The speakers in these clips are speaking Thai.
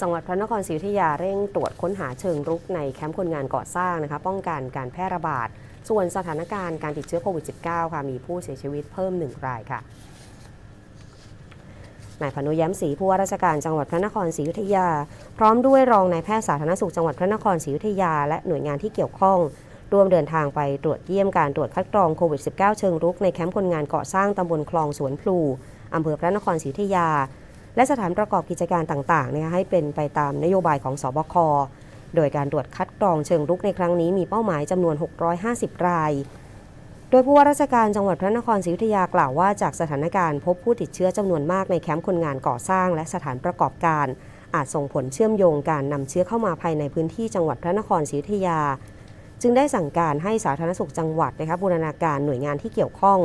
จังหวัดพระนครศรีอยุธยาเร่งตรวจค้นหาเชิงรุกในแคมป์คนงานก่อสร้างนะคะ ป้องกันการแพร่ระบาด ส่วนสถานการณ์การติดเชื้อโควิด -19 ค่ะ มีผู้เสียชีวิตเพิ่มหนึ่งรายค่ะนายพนุย้มศรีผู้ว่าราชการจังหวัดพระนครศรีอยุธยา พร้อมด้วยรองนายแพทย์สาธารณสุขจังหวัดพระนครศรีอยุธยา และหน่วยงานที่เกี่ยวข้องร่วมเดินทางไปตรวจเยี่ยมการตรวจคัดกรองโควิด -19 เชิงรุกในแคมป์คนงานก่อสร้างตำบลคลองสวนพลูอำเภอพระนครศรีอยุธยา และสถานประกอบกิจการต่างๆนะคะให้เป็นไปตามนโยบายของสบค โดยการตรวจคัดกรองเชิงรุกในครั้งนี้มีเป้าหมายจำนวน 650 ราย โดยผู้ว่าราชการจังหวัดพระนครศรีอยุธยากล่าวว่าจากสถานการณ์พบผู้ติดเชื้อจำนวนมากในแคมป์คนงานก่อสร้าง และสถานประกอบการ อาจส่งผลเชื่อมโยงการนำเชื้อเข้ามาภายในพื้นที่จังหวัดพระนครศรีอยุธยา จึงได้สั่งการให้สาธารณสุขจังหวัดนะคะบูรณาการหน่วยงานที่เกี่ยวข้อง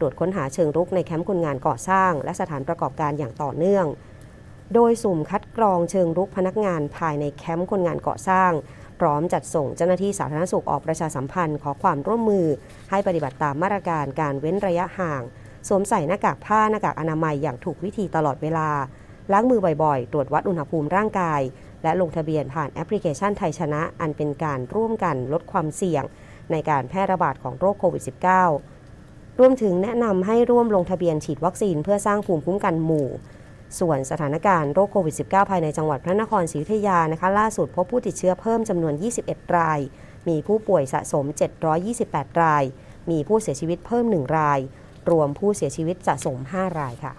ตรวจค้นหาเชิงรุกในแคมป์คนงานก่อสร้าง และสถานประกอบการอย่างต่อเนื่อง โดยสุ่มคัดกรองเชิงรุกพนักงานภายในแคมป์คนงานก่อสร้าง พร้อมจัดส่งเจ้าหน้าที่สาธารณสุขออกประชาสัมพันธ์ขอความร่วมมือ ให้ปฏิบัติตามมาตรการการเว้นระยะห่าง สวมใส่หน้ากากผ้าหน้ากากอนามัยอย่างถูกวิธีตลอดเวลา ล้างมือบ่อยๆ ตรวจวัดอุณหภูมิร่างกาย และลงทะเบียนผ่านแอปพลิเคชันไทยชนะ อันเป็นการร่วมกันลดความเสี่ยง ในการแพร่ระบาดของโรคโควิด -19 รวมถึงแนะนำให้ร่วมลงทะเบียนฉีดวัคซีนเพื่อสร้างภูมิคุ้มกันหมู่ ส่วนสถานการณ์โรคโควิด -19 ภายในจังหวัดพระนครศรีอยุธยานะคะ ล่าสุดพบผู้ติดเชื้อเพิ่มจำนวน 21 ราย มีผู้ป่วยสะสม 728 ราย มีผู้เสียชีวิตเพิ่ม 1 ราย รวมผู้เสียชีวิตสะสม 5 รายค่ะ